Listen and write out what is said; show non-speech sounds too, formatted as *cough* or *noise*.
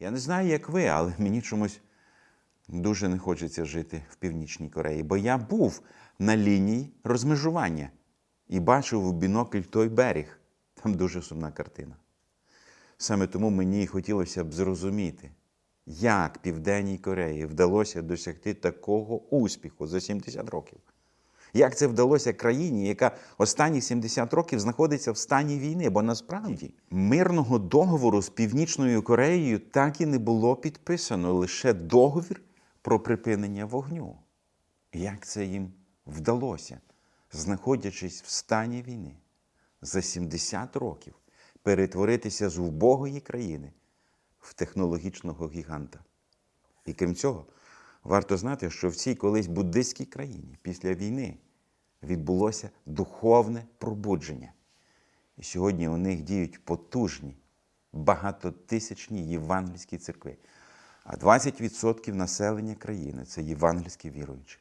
Я не знаю, як ви, але *laughs* мені чомусь дуже не хочеться жити в Північній Кореї, бо я був на лінії розмежування і бачив у бінокль той берег. Там дуже сумна картина. Саме тому мені хотілося б зрозуміти, як Південній Кореї вдалося досягти такого успіху за 70 років. Як це вдалося країні, яка останні 70 років знаходиться в стані війни? Бо насправді мирного договору з Північною Кореєю так і не було підписано лише договір про припинення вогню. Як це їм вдалося, знаходячись в стані війни за 70 років, перетворитися з убогої країни в технологічного гіганта? І крім цього, варто знати, що в цій колись буддистській країні після війни відбулося духовне пробудження. І сьогодні у них діють потужні, багатотисячні євангельські церкви. А 20% населення країни це євангельські віруючі.